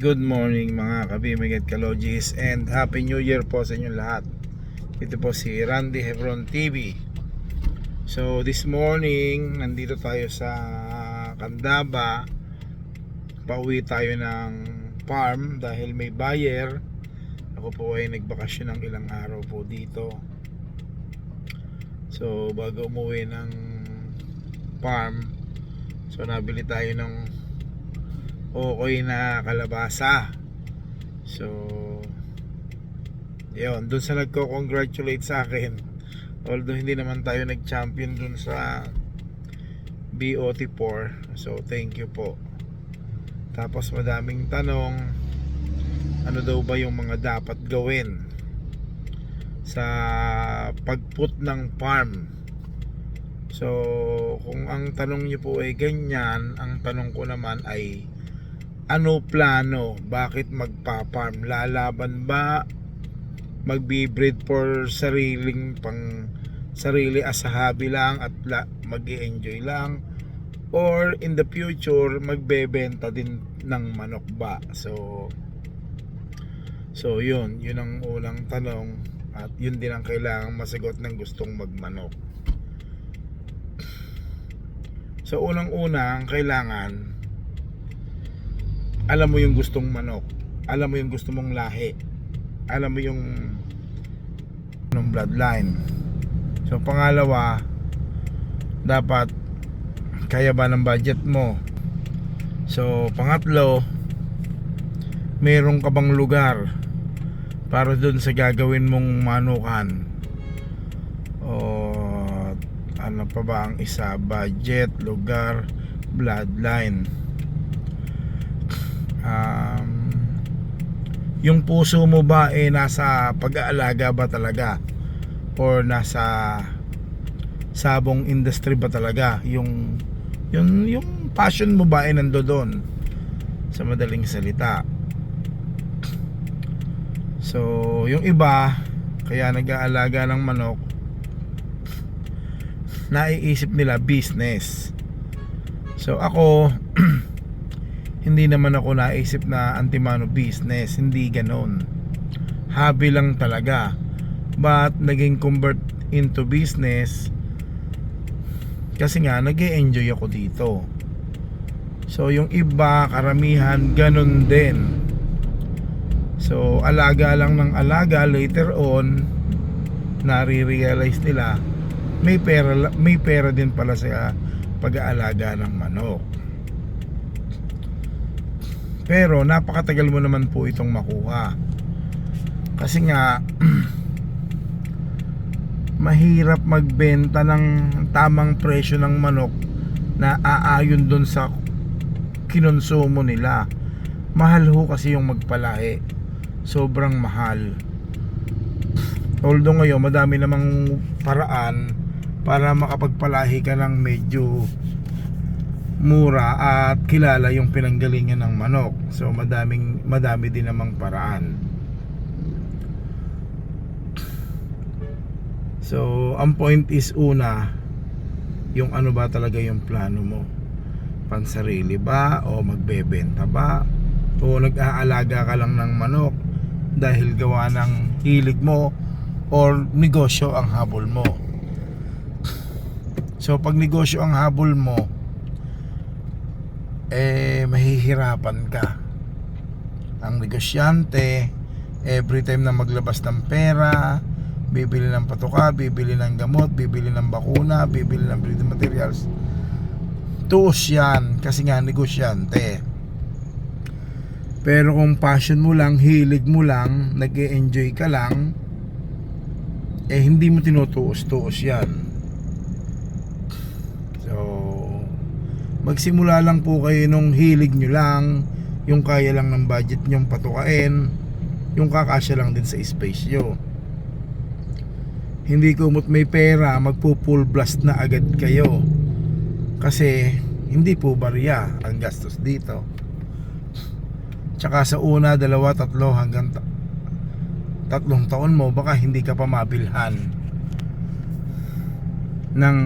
Good morning mga kabimig at kalogis and Happy New Year po sa inyong lahat. Ito po si Randy Hebron TV. So this morning, nandito tayo sa Candaba. Pauwi tayo ng farm dahil may buyer. Ako po ay nagbakasyon ng ilang araw po dito. So bago umuwi ng farm, so nabili tayo ng okay na kalabasa. So, yun, dun sa nagko-congratulate sa akin. Although hindi naman tayo nag-champion dun sa BOT4. So, thank you po. Tapos madaming tanong, ano daw ba yung mga dapat gawin sa pagput ng farm. So, kung ang tanong niyo po ay ganyan, ang tanong ko naman ay ano plano? Bakit magpa-farm? Lalaban ba? Magbi-breed for sariling pang sarili as a hobby lang at la, mag enjoy lang? Or in the future, magbebenta din ng manok ba? So, so yun, yun ang unang tanong at yun din ang kailangang masagot ng gustong magmanok. So unang-una ang kailangan alam mo yung gustong manok, alam mo yung gusto mong lahi, alam mo yung ng bloodline. So pangalawa, dapat kaya ba ng budget mo? So pangatlo, meron ka bang lugar para doon sa gagawin mong manukan? O ano pa ba ang isa? Budget, lugar, bloodline um, yung puso mo ba eh nasa pag-aalaga ba talaga? Or nasa sabong industry ba talaga? Yung yung yung passion mo ba ay nando doon? Sa madaling salita. So yung iba kaya nag-aalaga ng manok naiisip nila business. So ako hindi naman ako naisip na antimano business hindi ganon. Hobby lang talaga. But naging convert into business kasi nga nag enjoy ako dito. So yung iba karamihan ganon din. So alaga lang ng alaga later on nare-realize nila may pera may pera din pala sa pag-aalaga ng manok pero napakatagal mo naman po itong makuha. Kasi nga mahirap magbenta ng tamang presyo ng manok na aayon doon sa kinonsumo nila. Mahal ho kasi yung magpalahi. Sobrang mahal. Although ngayon madami namang paraan para makapagpalahi ka ng medyo mura at kilala yung pinanggalingan ng manok. So madaming madami din namang paraan. So ang point is una yung ano ba talaga yung plano mo? Pansarili ba o magbebenta ba? O nag-aalaga ka lang ng manok dahil gawa ng hilig mo or negosyo ang habol mo? So pag negosyo ang habol mo, eh mahihirapan ka. Ang negosyante every time na maglabas ng pera bibili ng patuka, bibili ng gamot bibili ng bakuna, bibili ng breeding materials tuos yan kasi nga negosyante. Pero kung passion mo lang, hilig mo lang nag enjoy ka lang eh hindi mo tinutuos-tuos yan so magsimula lang po kayo nung hilig nyo lang yung kaya lang ng budget nyong patukain yung kakasya lang din sa space nyo. Hindi kumot may pera magpo full blast na agad kayo. Kasi hindi po barya ang gastos dito. Tsaka sa una, dalawa, tatlo hanggang ta- tatlong taon mo baka hindi ka pa mabilhan ng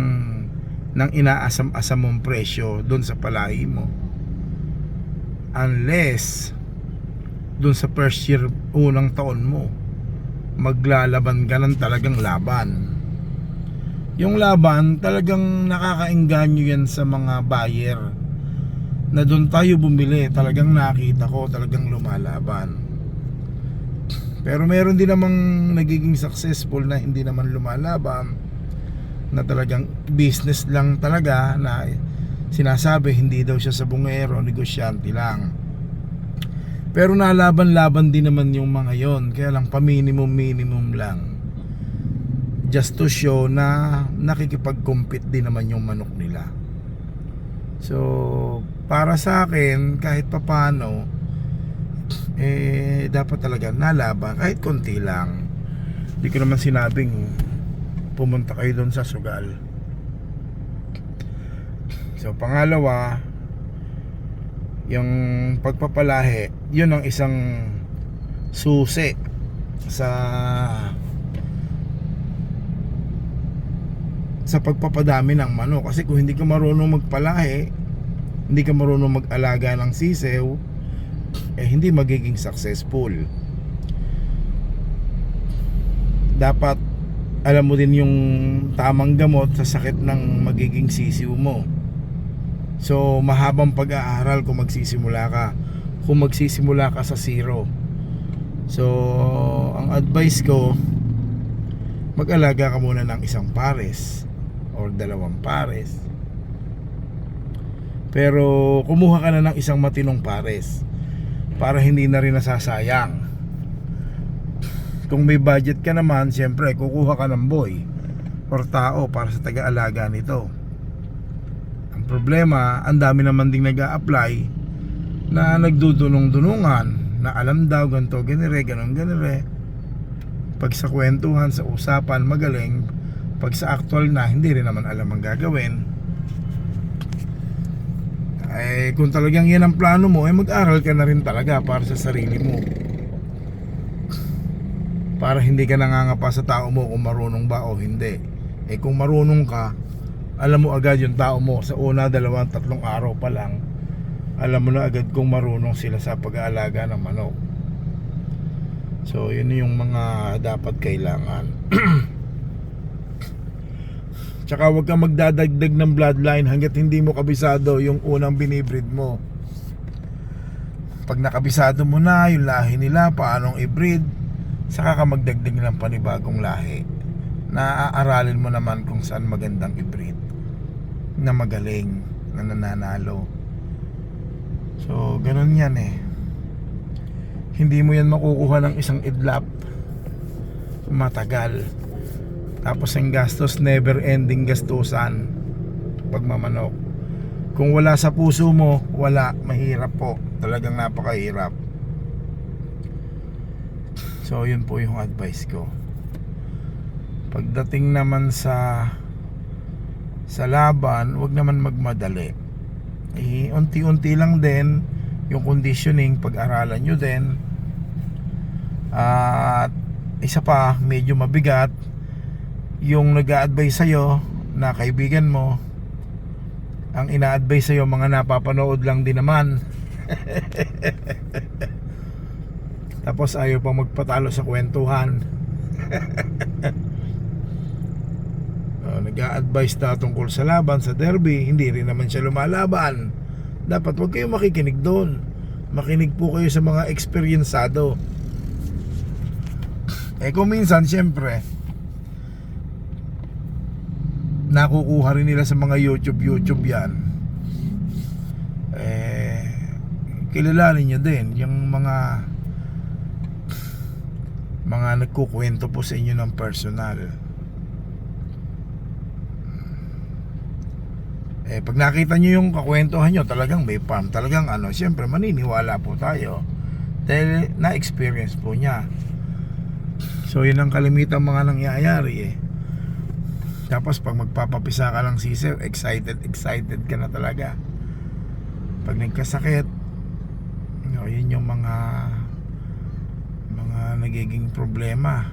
ng inaasam-asam mong presyo doon sa palahi mo. Unless dun sa first year unang taon mo maglalaban ka ng talagang laban. Yung laban talagang nakakaengganyo yan sa mga buyer na doon tayo bumili talagang nakita ko talagang lumalaban. Pero meron din namang nagiging successful na hindi naman lumalaban na talagang business lang talaga na sinasabi hindi daw siya sa bungero, negosyante lang. Pero nalaban-laban din naman yung mga yon kaya lang pa-minimum-minimum lang. Just to show na nakikipag-compete din naman yung manok nila. So, para sa akin, kahit papano, eh, dapat talaga nalaban, kahit konti lang. Hindi ko naman sinabing pumunta kayo doon sa sugal. So, pangalawa, yung pagpapalahi, yun ang isang susi sa sa pagpapadami ng manok kasi kung hindi ka marunong magpalahi hindi ka marunong mag-alaga ng sisew eh hindi magiging successful dapat alam mo din yung tamang gamot sa sakit ng magiging sisiw mo. So mahabang pag-aaral kung magsisimula ka. Kung magsisimula ka sa zero. So ang advice ko mag-alaga ka muna ng isang pares or dalawang pares. Pero kumuha ka na ng isang matinong pares para hindi na rin nasasayang kung may budget ka naman siyempre kukuha ka ng boy or tao para sa taga-alaga nito. Ang problema ang dami naman ding nag apply na nagdudunong-dunungan na alam daw ganto ganire ganon ganire. Pag sa kwentuhan sa usapan magaling. Pag sa actual na hindi rin naman alam ang gagawin. Eh kung talagang yan ang plano mo eh mag-aral ka na rin talaga para sa sarili mo para hindi ka nangangapa sa tao mo kung marunong ba o hindi. Eh kung marunong ka alam mo agad yung tao mo. Sa una, dalawang, tatlong araw pa lang alam mo na agad kung marunong sila sa pag-aalaga ng manok. So yun yung mga dapat kailangan. Tsaka huwag kang magdadagdag ng bloodline hanggat hindi mo kabisado yung unang binibreed mo. Pag nakabisado mo na yung lahi nila, paanong i-breed, saka ka magdagdag ng panibagong lahi. Naaaralin mo naman kung saan magandang i-breed na magaling, na nananalo. So, ganun yan eh. Hindi mo yan makukuha ng isang idlap. Matagal. Tapos ang gastos never ending gastusan pagmamanok. Kung wala sa puso mo, wala, mahirap po. Talagang napakahirap. So yun po yung advice ko. Pagdating naman sa sa laban, wag naman magmadali. Eh, unti-unti lang din yung conditioning, pag-aralan nyo din. At isa pa, medyo mabigat, yung nag-a-advise sa'yo na kaibigan mo ang ina-advise sa'yo mga napapanood lang din naman tapos ayaw pa magpatalo sa kwentuhan. Uh, nag-a-advise na tungkol sa laban sa derby hindi rin naman siya lumalaban. Dapat wag kayo makikinig doon. Makinig po kayo sa mga eksperyensado. Eh kung minsan syempre nakukuha rin nila sa mga YouTube YouTube yan. Eh kilalanin nyo din yung mga mga nagkukwento po sa inyo ng personal. Eh pag nakita nyo yung kakwentuhan nyo talagang may farm talagang ano syempre maniniwala po tayo dahil na-experience po niya. So yun ang kalimitan mga nangyayari eh. Tapos pag magpapapisa ka ng sisew, excited, excited ka na talaga. Pag nagkasakit, no, yun yung mga mga nagiging problema.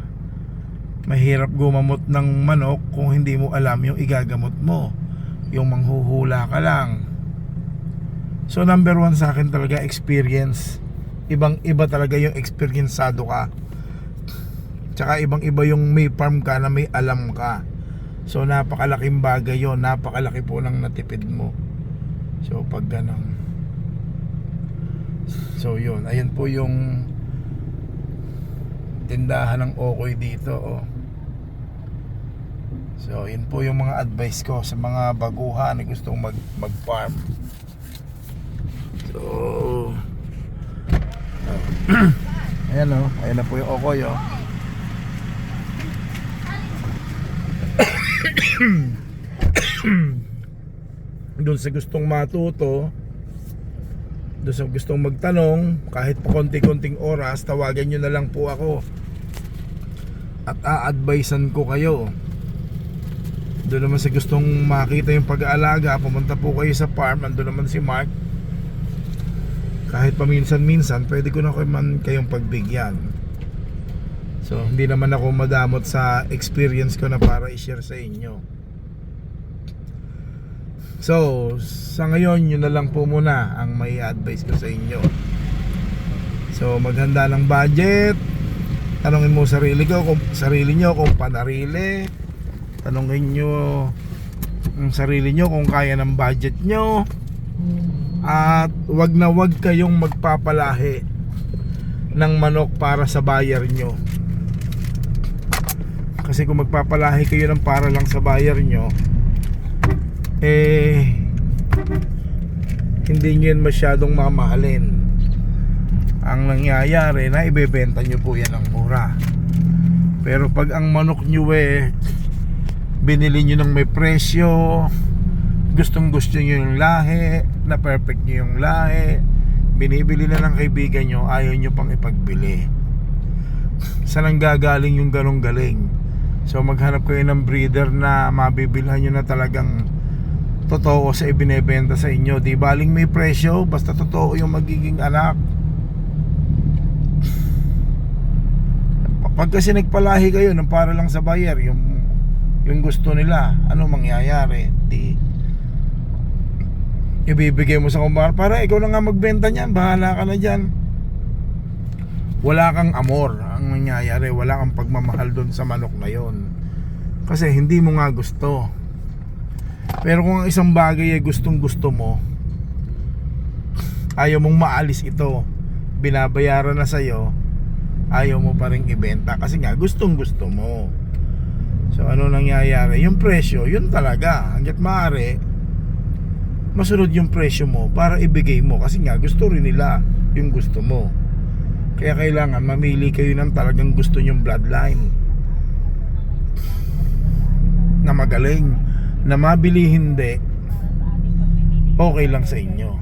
Mahirap gumamot ng manok kung hindi mo alam yung igagamot mo. Yung manghuhula ka lang. So number one sa akin talaga experience. ibang iba talaga yung experiencado ka tsaka ibang iba yung may farm ka na may alam ka so napakalaking bagay yon napakalaki po ng natipid mo so pag ganun so yun ayun po yung tindahan ng Okoy dito oh. So, yun po yung mga advice ko sa mga baguhan na gustong mag, mag-farm. So, ayan o, ayan na po yung okoy o. Doon sa gustong matuto, doon sa gustong magtanong, kahit pa konti-konting oras, tawagan nyo na lang po ako. At a-advisean ko kayo. Doon naman sa gustong makita yung pag-aalaga pumunta po kayo sa farm nandun naman si Mark. Kahit paminsan-minsan pwede ko na kayo man kayong pagbigyan. So hindi naman ako madamot sa experience ko na para i-share sa inyo. So sa ngayon yun na lang po muna ang may advice ko sa inyo. So maghanda ng budget tanongin mo sarili ko kung sarili nyo kung panarili. Tanongin nyo ang sarili nyo kung kaya ng budget nyo at wag na wag kayong magpapalahi ng manok para sa buyer nyo kasi kung magpapalahi kayo ng para lang sa buyer nyo eh hindi nyo yan masyadong mamahalin ang nangyayari na ibebenta nyo po yan ng mura. Pero pag ang manok nyo eh binili nyo ng may presyo gustong gusto nyo yung lahi na perfect nyo yung lahi binibili na ng kaibigan nyo ayaw nyo pang ipagbili. Saan ang gagaling yung ganong galing. So maghanap kayo ng breeder na mabibilhan nyo na talagang totoo sa ibinebenta sa inyo. Di baling may presyo basta totoo yung magiging anak pag kasi nagpalahi kayo ng para lang sa buyer yung yung gusto nila ano mangyayari? Di ibibigay mo sa kumbar para ikaw na nga magbenta niyan bahala ka na dyan. Wala kang amor ang nangyayari wala kang pagmamahal doon sa manok na yon kasi hindi mo nga gusto. Pero kung ang isang bagay ay gustong gusto mo ayaw mong maalis ito. Binabayaran na sa'yo ayaw mo pa rin ibenta kasi nga gustong gusto mo So ano nangyayari? Yung presyo, yun talaga. Hanggat maaari, masunod yung presyo mo para ibigay mo. Kasi nga, gusto rin nila yung gusto mo. Kaya kailangan mamili kayo ng talagang gusto nyong bloodline. Na magaling. Na mabili hindi, okay lang sa inyo.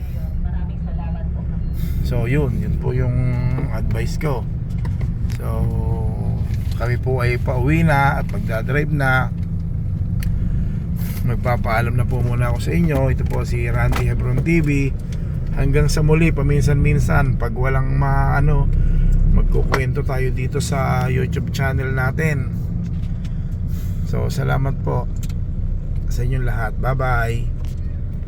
So yun, yun po yung advice ko. So kami po ay pauwi na at magdadrive na. Magpapaalam na po muna ako sa inyo. Ito po si Randy Hebron TV hanggang sa muli paminsan-minsan pag walang maano magkukwento tayo dito sa YouTube channel natin. So salamat po sa inyong lahat. Bye bye